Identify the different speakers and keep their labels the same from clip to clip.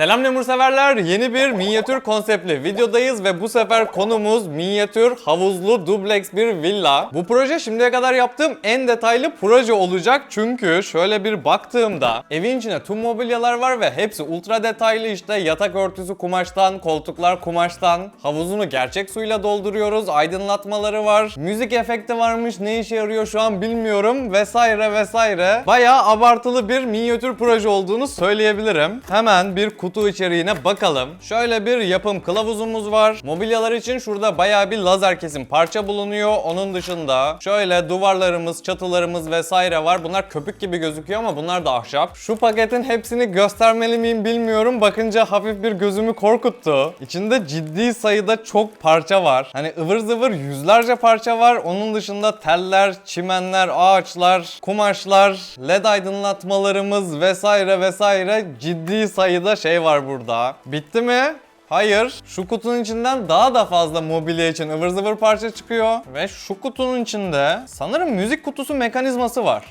Speaker 1: Selam Lemur severler. Yeni bir minyatür konseptli videodayız ve bu sefer konumuz minyatür havuzlu dubleks bir villa. Bu proje şimdiye kadar yaptığım en detaylı proje olacak çünkü şöyle bir baktığımda evin içine tüm mobilyalar var ve hepsi ultra detaylı işte yatak örtüsü kumaştan, koltuklar kumaştan, havuzunu gerçek suyla dolduruyoruz, aydınlatmaları var, müzik efekti varmış ne işe yarıyor şu an bilmiyorum vesaire vesaire. Bayağı abartılı bir minyatür proje olduğunu söyleyebilirim. Hemen bir kutu içeriğine bakalım. Şöyle bir yapım kılavuzumuz var. Mobilyalar için şurada bayağı bir lazer kesim parça bulunuyor. Onun dışında şöyle duvarlarımız, çatılarımız vesaire var. Bunlar köpük gibi gözüküyor ama bunlar da ahşap. Şu paketin hepsini göstermeli miyim bilmiyorum. Bakınca hafif bir gözümü korkuttu. İçinde ciddi sayıda çok parça var. Hani ıvır zıvır yüzlerce parça var. Onun dışında teller, çimenler, ağaçlar, kumaşlar, led aydınlatmalarımız vesaire vesaire ciddi sayıda şey var burada. Bitti mi? Hayır. Şu kutunun içinden daha da fazla mobilya için ıvır zıvır parça çıkıyor. Ve şu kutunun içinde sanırım müzik kutusu mekanizması var.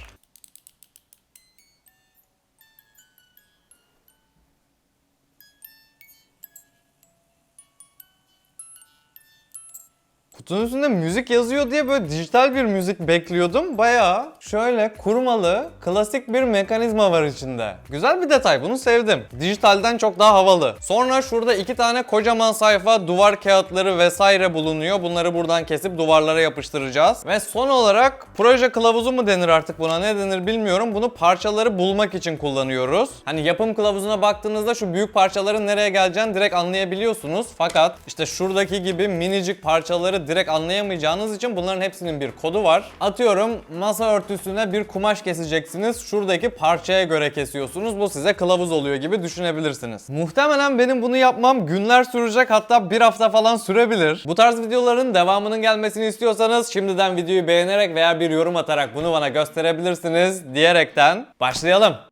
Speaker 1: Kutunun üstünde müzik yazıyor diye böyle dijital bir müzik bekliyordum. Bayağı şöyle kurmalı, klasik bir mekanizma var içinde. Güzel bir detay, bunu sevdim. Dijitalden çok daha havalı. Sonra şurada iki tane kocaman sayfa duvar kağıtları vesaire bulunuyor. Bunları buradan kesip duvarlara yapıştıracağız. Ve son olarak proje kılavuzu mu denir artık buna ne denir bilmiyorum. Bunu parçaları bulmak için kullanıyoruz. Hani yapım kılavuzuna baktığınızda şu büyük parçaların nereye geleceğini direkt anlayabiliyorsunuz. Fakat işte şuradaki gibi minicik parçaları direkt anlayamayacağınız için bunların hepsinin bir kodu var. Atıyorum masa örtüsüne bir kumaş keseceksiniz. Şuradaki parçaya göre kesiyorsunuz. Bu size kılavuz oluyor gibi düşünebilirsiniz. Muhtemelen benim bunu yapmam günler sürecek hatta bir hafta falan sürebilir. Bu tarz videoların devamının gelmesini istiyorsanız şimdiden videoyu beğenerek veya bir yorum atarak bunu bana gösterebilirsiniz diyerekten başlayalım.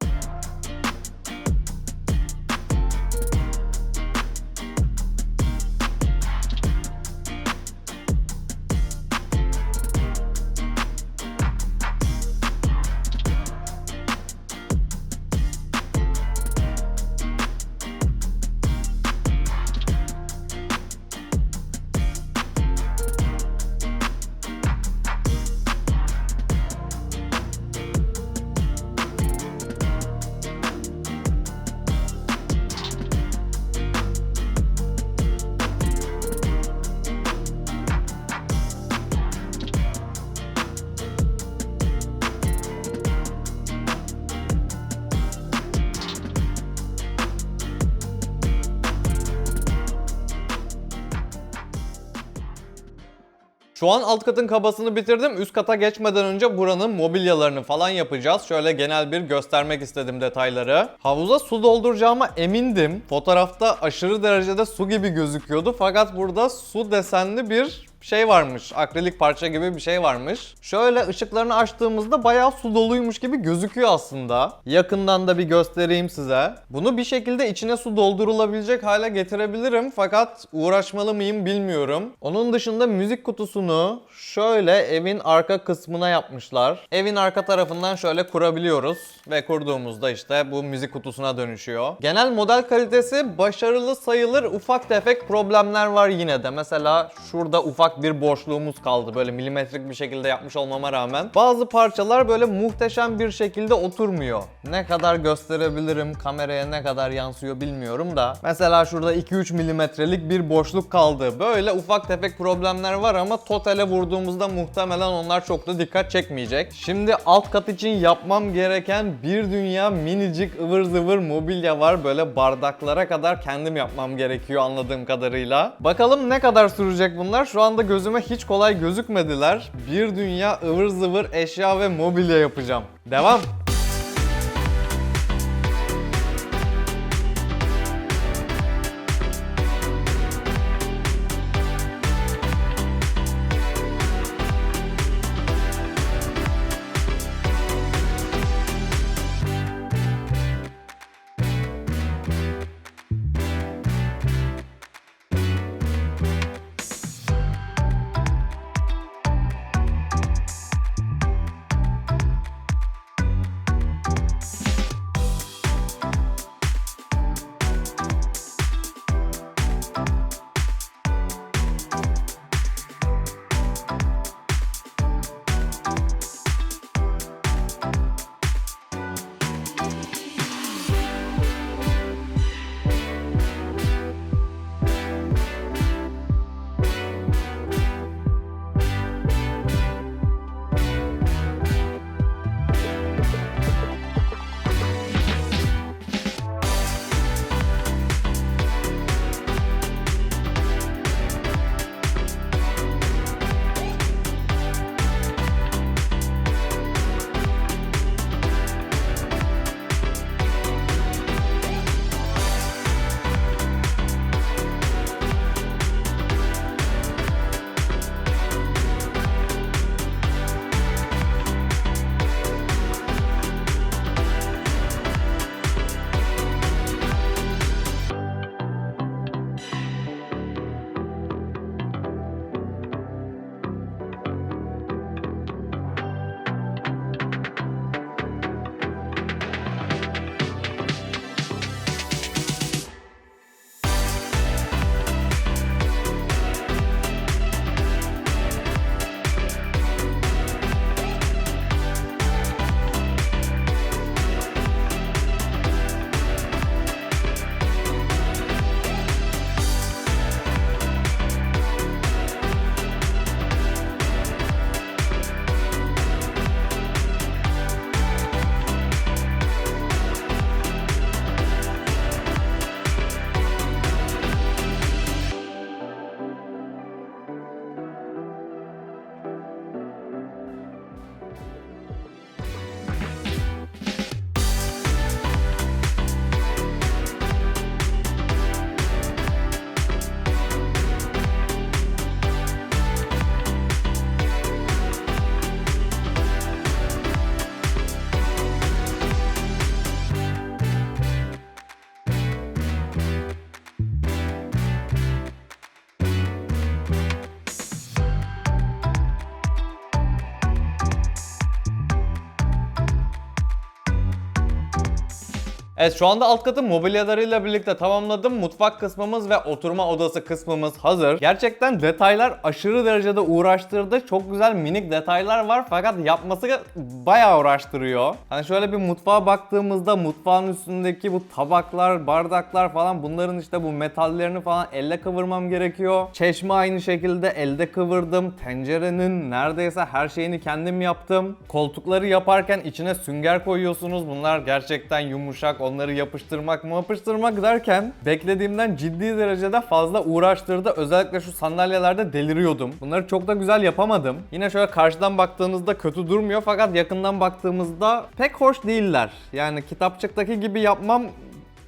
Speaker 1: Şu an alt katın kabasını bitirdim. Üst kata geçmeden önce buranın mobilyalarını falan yapacağız. Şöyle genel bir göstermek istedim detayları. Havuza su dolduracağıma emindim. Fotoğrafta aşırı derecede su gibi gözüküyordu. Fakat burada su desenli bir şey varmış. Akrilik parça gibi bir şey varmış. Şöyle ışıklarını açtığımızda bayağı su doluymuş gibi gözüküyor aslında. Yakından da bir göstereyim size. Bunu bir şekilde içine su doldurulabilecek hale getirebilirim fakat uğraşmalı mıyım bilmiyorum. Onun dışında müzik kutusunu şöyle evin arka kısmına yapmışlar. Evin arka tarafından şöyle kurabiliyoruz ve kurduğumuzda işte bu müzik kutusuna dönüşüyor. Genel model kalitesi başarılı sayılır. Ufak tefek problemler var yine de. Mesela şurada ufak bir boşluğumuz kaldı. Böyle milimetrik bir şekilde yapmış olmama rağmen. Bazı parçalar böyle muhteşem bir şekilde oturmuyor. Ne kadar gösterebilirim, kameraya ne kadar yansıyor bilmiyorum da. Mesela şurada 2-3 milimetrelik bir boşluk kaldı. Böyle ufak tefek problemler var ama totale vurduğumuzda muhtemelen onlar çok da dikkat çekmeyecek. Şimdi alt kat için yapmam gereken bir dünya minicik ıvır zıvır mobilya var. Böyle bardaklara kadar kendim yapmam gerekiyor anladığım kadarıyla. Bakalım ne kadar sürecek bunlar? Şu anda gözüme hiç kolay gözükmediler. Bir dünya ıvır zıvır eşya ve mobilya yapacağım. Devam. Evet şu anda alt katı mobilyalarıyla birlikte tamamladım. Mutfak kısmımız ve oturma odası kısmımız hazır. Gerçekten detaylar aşırı derecede uğraştırdı. Çok güzel minik detaylar var fakat yapması bayağı uğraştırıyor. Hani şöyle bir mutfağa baktığımızda mutfağın üstündeki bu tabaklar, bardaklar falan bunların işte bu metallerini falan elle kıvırmam gerekiyor. Çeşme aynı şekilde elde kıvırdım. Tencerenin neredeyse her şeyini kendim yaptım. Koltukları yaparken içine sünger koyuyorsunuz. Bunlar gerçekten yumuşak. Onları yapıştırmak mı yapıştırmak derken beklediğimden ciddi derecede fazla uğraştırdı. Özellikle şu sandalyelerde deliriyordum. Bunları çok da güzel yapamadım. Yine şöyle karşıdan baktığınızda kötü durmuyor fakat yakından baktığımızda pek hoş değiller. Yani kitapçıktaki gibi yapmam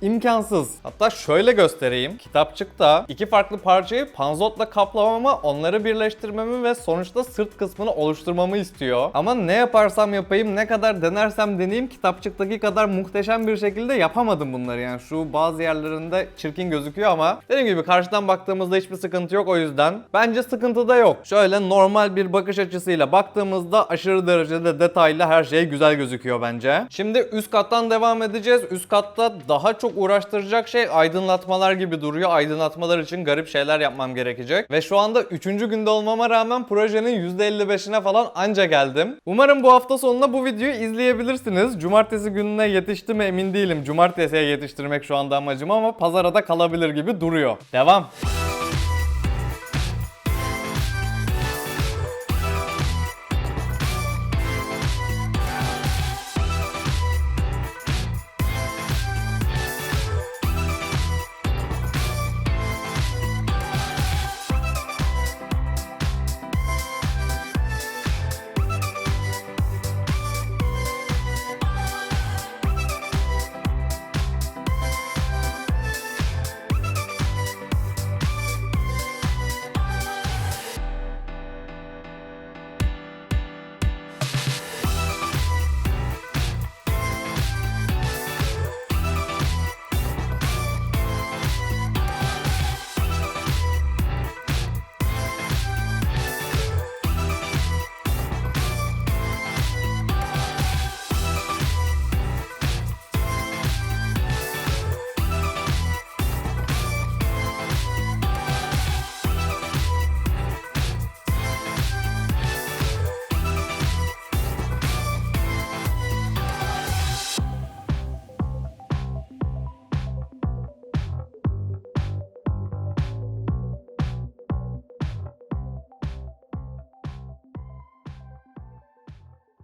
Speaker 1: İmkansız. Hatta şöyle göstereyim. Kitapçıkta iki farklı parçayı panzotla kaplamamı, onları birleştirmemi ve sonuçta sırt kısmını oluşturmamı istiyor. Ama ne yaparsam yapayım, ne kadar denersem deneyeyim kitapçıktaki kadar muhteşem bir şekilde yapamadım bunları. Yani şu bazı yerlerinde çirkin gözüküyor ama dediğim gibi karşıdan baktığımızda hiçbir sıkıntı yok o yüzden. Bence sıkıntı da yok. Şöyle normal bir bakış açısıyla baktığımızda aşırı derecede detaylı her şey güzel gözüküyor bence. Şimdi üst kattan devam edeceğiz. Üst katta daha çok uğraştıracak şey aydınlatmalar gibi duruyor. Aydınlatmalar için garip şeyler yapmam gerekecek. Ve şu anda 3. günde olmama rağmen projenin %55'ine falan anca geldim. Umarım bu hafta sonunda bu videoyu izleyebilirsiniz. Cumartesi gününe yetişti mi emin değilim. Cumartesiye yetiştirmek şu anda amacım ama pazara da kalabilir gibi duruyor. Devam.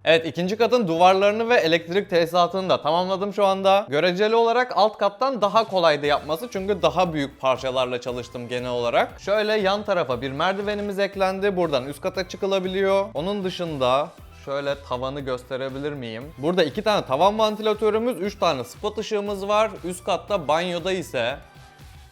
Speaker 1: Evet ikinci katın duvarlarını ve elektrik tesisatını da tamamladım şu anda. Göreceli olarak alt kattan daha kolaydı yapması çünkü daha büyük parçalarla çalıştım genel olarak. Şöyle yan tarafa bir merdivenimiz eklendi. Buradan üst kata çıkılabiliyor. Onun dışında Şöyle tavanı gösterebilir miyim? Burada iki tane tavan vantilatörümüz, üç tane spot ışığımız var. Üst katta banyoda ise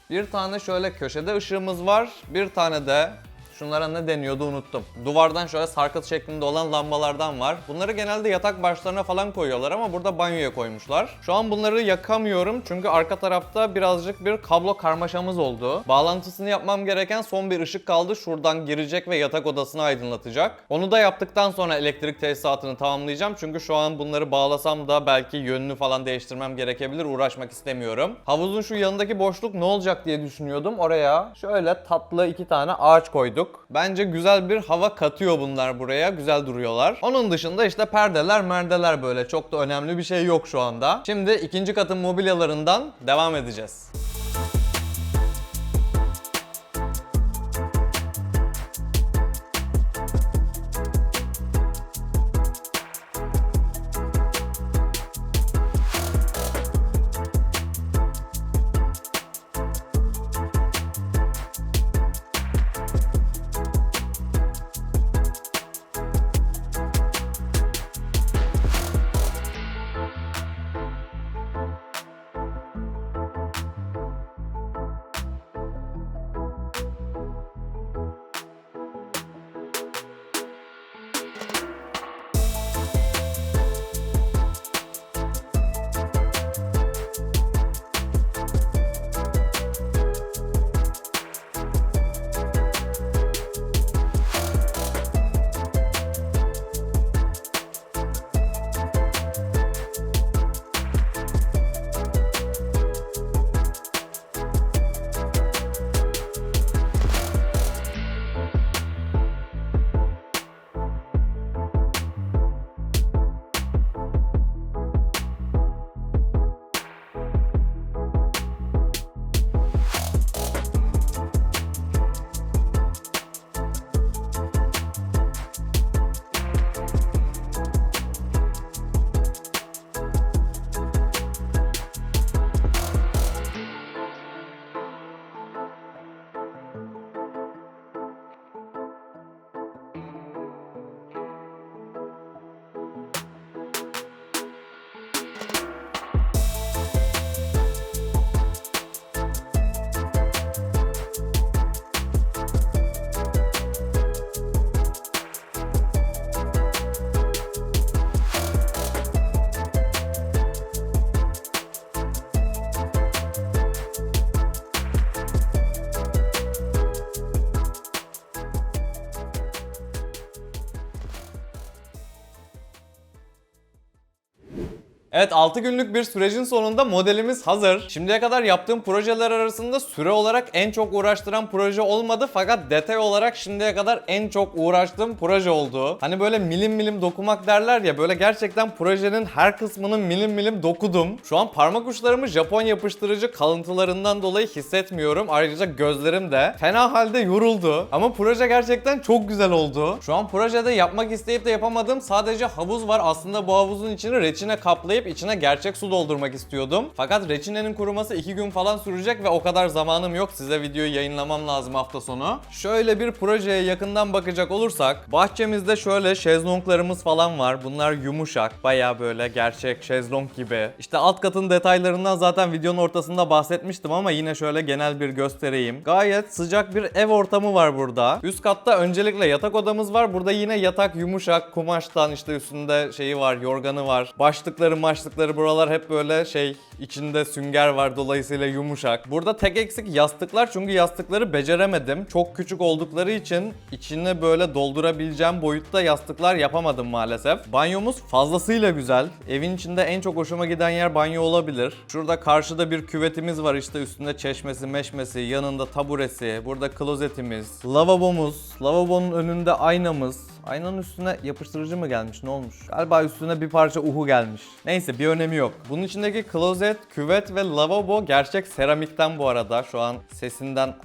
Speaker 1: bir tane şöyle köşede ışığımız var. Bir tane de şunlara ne deniyordu unuttum. Duvardan şöyle sarkıt şeklinde olan lambalardan var. Bunları genelde yatak başlarına falan koyuyorlar ama burada banyoya koymuşlar. Şu an bunları yakamıyorum çünkü arka tarafta birazcık bir kablo karmaşamız oldu. Bağlantısını yapmam gereken son bir ışık kaldı. Şuradan girecek ve yatak odasını aydınlatacak. Onu da yaptıktan sonra elektrik tesisatını tamamlayacağım. Çünkü şu an bunları bağlasam da belki yönünü falan değiştirmem gerekebilir. Uğraşmak istemiyorum. Havuzun şu yanındaki boşluk ne olacak diye düşünüyordum. Oraya şöyle tatlı iki tane ağaç koyduk. Bence güzel bir hava katıyor bunlar buraya. Güzel duruyorlar. Onun dışında işte perdeler merdeler böyle. Çok da önemli bir şey yok şu anda. Şimdi ikinci katın mobilyalarından devam edeceğiz. Evet 6 günlük bir sürecin sonunda modelimiz hazır. Şimdiye kadar yaptığım projeler arasında süre olarak en çok uğraştıran proje olmadı fakat detay olarak şimdiye kadar en çok uğraştığım proje oldu. Hani böyle milim milim dokumak derler ya böyle gerçekten projenin her kısmını milim milim dokudum. Şu an parmak uçlarımı Japon yapıştırıcı kalıntılarından dolayı hissetmiyorum. Ayrıca gözlerim de fena halde yoruldu. Ama proje gerçekten çok güzel oldu. Şu an projede yapmak isteyip de yapamadığım sadece havuz var. Aslında bu havuzun içini reçine kaplayıp içine gerçek su doldurmak istiyordum. Fakat reçinenin kuruması 2 gün falan sürecek ve o kadar zamanım yok. Size videoyu yayınlamam lazım hafta sonu. Şöyle bir projeye yakından bakacak olursak bahçemizde şöyle şezlonglarımız falan var. Bunlar yumuşak. Baya böyle gerçek şezlong gibi. İşte alt katın detaylarından zaten videonun ortasında bahsetmiştim ama yine şöyle genel bir göstereyim. Gayet sıcak bir ev ortamı var burada. Üst katta öncelikle yatak odamız var. Burada yine yatak yumuşak kumaştan işte üstünde şeyi var, yorganı var. Başlıkları maçlıkları buralar hep böyle şey içinde sünger var dolayısıyla yumuşak. Burada tek eksik yastıklar çünkü yastıkları beceremedim. Çok küçük oldukları için içine böyle doldurabileceğim boyutta yastıklar yapamadım maalesef. Banyomuz fazlasıyla güzel. Evin içinde en çok hoşuma giden yer banyo olabilir. Şurada karşıda bir küvetimiz var işte üstünde çeşmesi meşmesi, yanında taburesi, burada klozetimiz, lavabomuz, lavabonun önünde aynamız, Aynanın üstüne yapıştırıcı mı gelmiş ne olmuş? Galiba üstüne bir parça uhu gelmiş. Neyse bir önemi yok. Bunun içindeki klozet, küvet ve lavabo gerçek seramikten bu arada. Şu an sesinden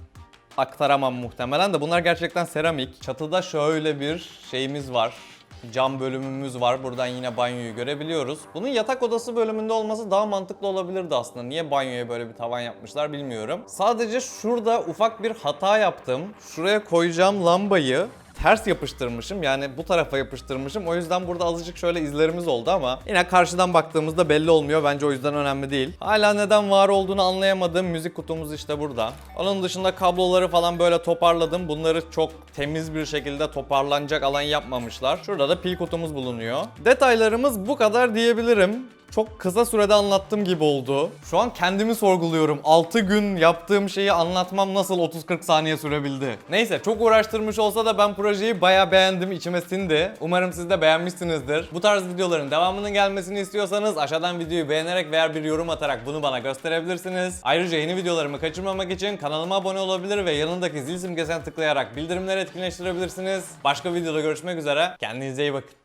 Speaker 1: aktaramam muhtemelen de bunlar gerçekten seramik. Çatıda şöyle bir şeyimiz var. Cam bölümümüz var. Buradan yine banyoyu görebiliyoruz. Bunun yatak odası bölümünde olması daha mantıklı olabilirdi aslında. Niye banyoya böyle bir tavan yapmışlar bilmiyorum. Sadece şurada ufak bir hata yaptım. Şuraya koyacağım lambayı ters yapıştırmışım. Yani bu tarafa yapıştırmışım. O yüzden burada azıcık şöyle izlerimiz oldu ama yine karşıdan baktığımızda belli olmuyor. Bence o yüzden önemli değil. Hala neden var olduğunu anlayamadığım müzik kutumuz işte burada. Onun dışında kabloları falan böyle toparladım. Bunları çok temiz bir şekilde toparlanacak alan yapmamışlar. Şurada da pil kutumuz bulunuyor. Detaylarımız bu kadar diyebilirim. Çok kısa sürede anlattığım gibi oldu. Şu an kendimi sorguluyorum. 6 gün yaptığım şeyi anlatmam nasıl 30-40 saniye sürebildi? Neyse çok uğraştırmış olsa da ben projeyi bayağı beğendim. içime sindi. Umarım siz de beğenmişsinizdir. Bu tarz videoların devamının gelmesini istiyorsanız aşağıdan videoyu beğenerek veya bir yorum atarak bunu bana gösterebilirsiniz. Ayrıca yeni videolarımı kaçırmamak için kanalıma abone olabilir ve yanındaki zil simgesine tıklayarak bildirimleri etkinleştirebilirsiniz. Başka videoda görüşmek üzere. Kendinize iyi bakın.